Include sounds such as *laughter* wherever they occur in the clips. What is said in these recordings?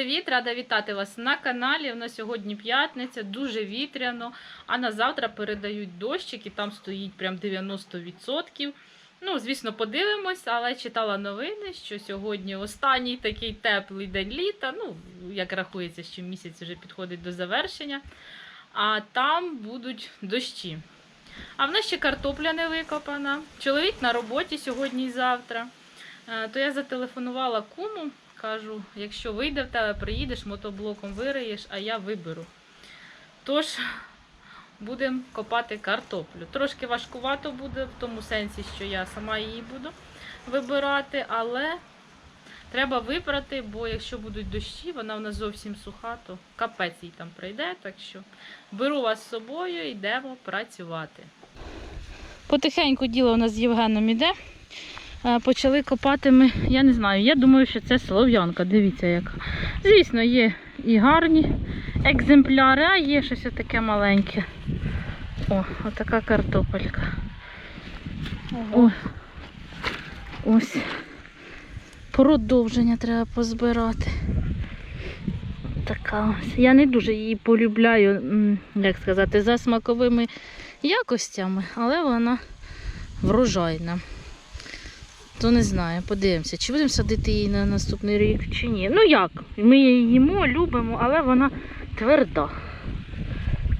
привіт! Рада вітати вас на каналі. У нас сьогодні п'ятниця, дуже вітряно. А на завтра передають дощик і там стоїть прям 90%. Ну, звісно, подивимось, але читала новини, що сьогодні останній такий теплий день літа. Ну, як рахується, що місяць вже підходить до завершення. А там будуть дощі. А в нас ще картопля не викопана. Чоловік на роботі сьогодні і завтра. Е, То я зателефонувала куму, кажу, якщо вийде в тебе, приїдеш, мотоблоком вириєш, а я виберу. Тож будемо копати картоплю. Трошки важкувато буде, в тому сенсі, що я сама її буду вибирати, але треба вибрати, бо якщо будуть дощі, вона в нас зовсім суха, то капець їй там прийде. Так що беру вас з собою, йдемо працювати. Потихеньку діло у нас з Євгеном іде. Е, Почали копати ми, я не знаю, я думаю, що це слов'янка. Дивіться, яка. Звісно, є і гарні екземпляри, а є щось таке маленьке. О, отака картопелька. О, ось. Продовження треба позбирати. Така ось. Я не дуже її полюбляю, як сказати, за смаковими якостями, але вона врожайна. То не знаю, подивимося, чи будемо садити її на наступний рік, чи ні. Ну як? Ми її їмо, любимо, але вона тверда.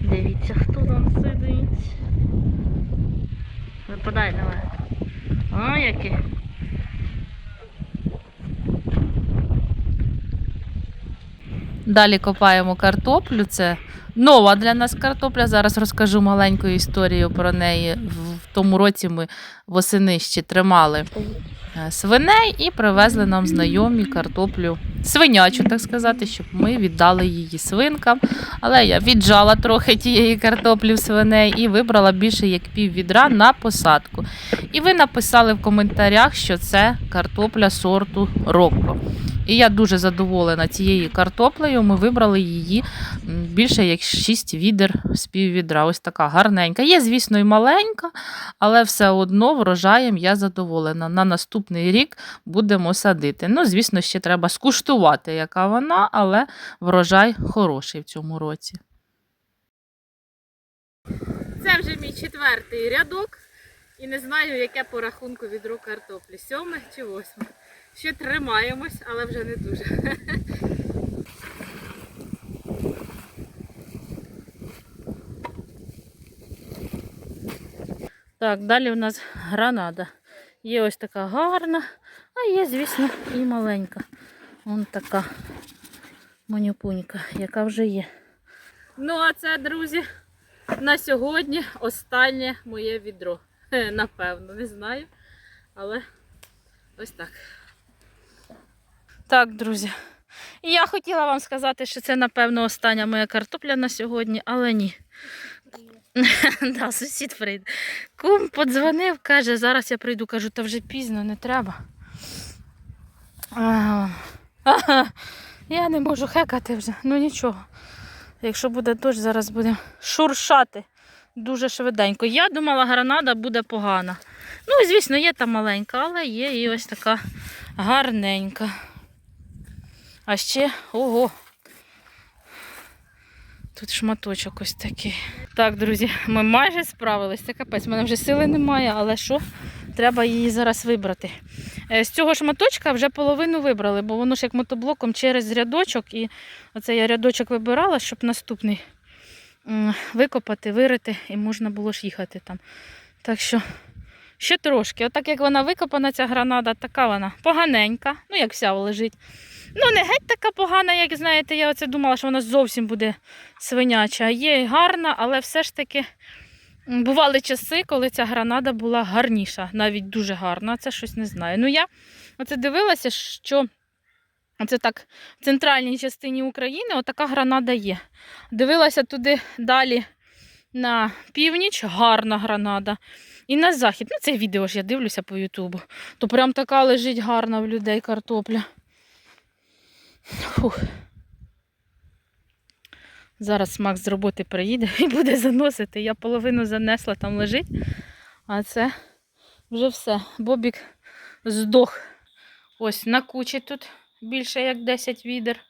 Дивіться, хто там сидить. Випадай давай. А, який. Далі копаємо картоплю. Це нова для нас картопля. Зараз розкажу маленьку історію про неї. В тому році ми восени ще тримали свиней і привезли нам знайомі картоплю свинячу, так сказати, щоб ми віддали її свинкам. Але я віджала трохи тієї картоплі в свиней і вибрала більше як пів відра на посадку. І ви написали в коментарях, що це картопля сорту Рокко. І я дуже задоволена цією картоплею. Ми вибрали її більше як 6 відер з пів відра. Ось така гарненька. Є, звісно, і маленька, але все одно врожаєм я задоволена. На наступний рік будемо садити. Ну, звісно, ще треба скуштувати, яка вона, але врожай хороший в цьому році. Це вже мій четвертий рядок. І не знаю, яке по рахунку відро картоплі. Сьоме чи восьме. Ще тримаємось, але вже не дуже. Так, далі у нас гранада. Є ось така гарна, а є, звісно, і маленька. Вон така манюпунька, яка вже є. Ну, а це, друзі, на сьогодні останнє моє відро. Напевно, не знаю. Але ось так. Так, друзі. Я хотіла вам сказати, що це, напевно, остання моя картопля на сьогодні, але ні. *laughs* да, сусід прийде. Кум подзвонив, каже, зараз я прийду, кажу, та вже пізно, не треба. Я не можу хекати вже, ну нічого. Якщо буде дощ, зараз будемо шуршати дуже швиденько. Я думала, гранада буде погана. Ну, звісно, є та маленька, але є і ось така гарненька. А ще, ого. Тут шматочок ось такий. Так, друзі, ми майже справились. Це капець, в мене вже сили немає, але що? Треба її зараз вибрати. Е, З цього шматочка вже половину вибрали, бо воно ж як мотоблоком через рядочок. І оце я рядочок вибирала, щоб наступний викопати, вирити, і можна було ж їхати там. Так що ще трошки. Отак як вона викопана, ця гранада, така вона поганенька, ну як вся лежить. Ну, не геть така погана, як знаєте, я оце думала, що вона зовсім буде свиняча. Є гарна, але все ж таки бували часи, коли ця гранада була гарніша, навіть дуже гарна. Це щось не знаю. Ну, я оце дивилася, що це так в центральній частині України отака гранада є. Дивилася туди далі на північ, гарна гранада. І на захід. Ну, це відео ж я дивлюся по Ютубу. То прям така лежить гарна в людей картопля. Фух. Зараз Макс з роботи приїде і буде заносити. Я половину занесла, там лежить. А це вже все. Бобік здох. Ось на кучі тут більше як 10 відер.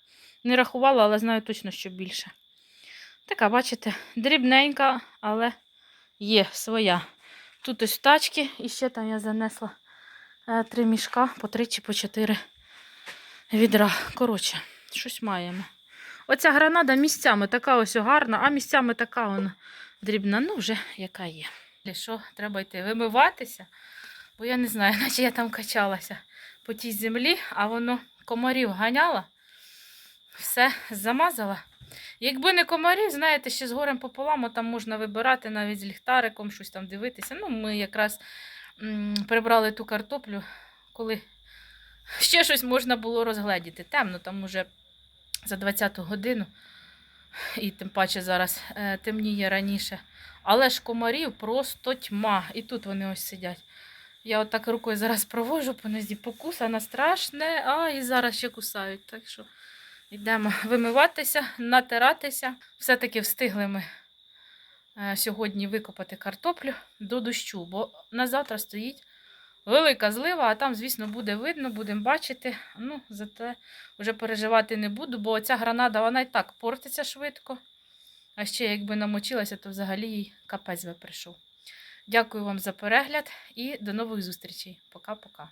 Не рахувала, але знаю точно, що більше. Така, бачите, дрібненька, але є своя. Тут ось тачки, і ще там я занесла е, три мішка по три чи по чотири відра. Коротше, щось маємо. Оця гранада місцями така ось гарна, а місцями така вона дрібна. Ну, вже яка є. Що, треба йти вимиватися, бо я не знаю, *laughs* наче я там качалася по тій землі, а воно комарів ганяло, все замазала. Якби не комарів, знаєте, ще з горем пополам, там можна вибирати навіть з ліхтариком, щось там дивитися. Ну, ми якраз м, прибрали ту картоплю, коли ще щось можна було розгледіти. Темно, там уже за 20-ту годину, і тим паче зараз е, темніє раніше. Але ж комарів просто тьма. І тут вони ось сидять. Я отак рукою зараз провожу по нозі, покусана страшне, а і зараз ще кусають. Так що йдемо вимиватися, натиратися. Все-таки встигли ми е, сьогодні викопати картоплю до дощу, бо на завтра стоїть велика злива, а там, звісно, буде видно, будемо бачити. Ну, зате вже переживати не буду, бо ця гранада вона і так портиться швидко. А ще якби намочилася, то взагалі їй капець би прийшов. Дякую вам за перегляд і до нових зустрічей. Пока-пока.